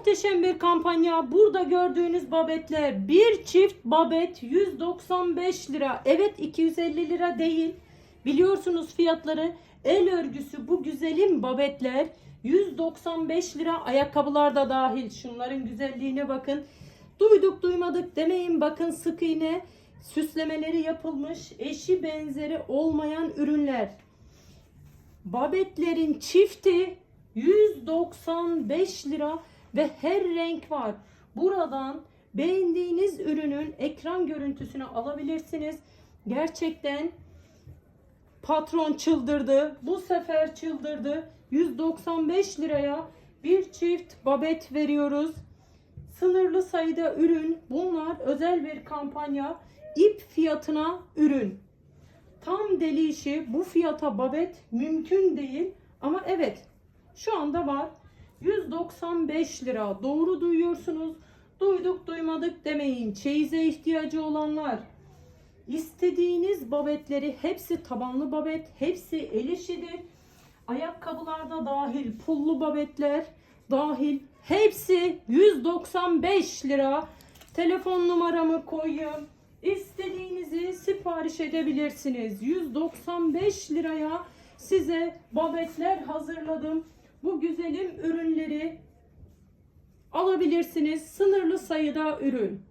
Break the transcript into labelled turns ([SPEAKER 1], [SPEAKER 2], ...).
[SPEAKER 1] Muhteşem bir kampanya. Burada gördüğünüz babetler bir çift babet 195 lira. Evet 250 lira değil. Biliyorsunuz fiyatları. El örgüsü bu güzelim babetler 195 lira. Ayakkabılar da dahil. Şunların güzelliğine bakın. Duyduk duymadık demeyin. Bakın sık iğne süslemeleri yapılmış. Eşi benzeri olmayan ürünler. Babetlerin çifti 195 lira ve her renk var. Buradan beğendiğiniz ürünün ekran görüntüsünü alabilirsiniz. Gerçekten patron çıldırdı. Bu sefer çıldırdı. 195 liraya bir çift babet veriyoruz. Sınırlı sayıda ürün. Bunlar özel bir kampanya. İp fiyatına ürün. Tam deli işi bu fiyata babet mümkün değil. Ama evet şu anda var. 195 lira. Doğru duyuyorsunuz. Duyduk duymadık demeyin. Çeyize ihtiyacı olanlar. İstediğiniz babetleri hepsi tabanlı babet. Hepsi el işidir. Ayakkabılarda dahil pullu babetler dahil. Hepsi 195 lira. Telefon numaramı koyayım. İstediğinizi sipariş edebilirsiniz. 195 liraya size babetler hazırladım. Bu güzelim ürünleri alabilirsiniz. Sınırlı sayıda ürün.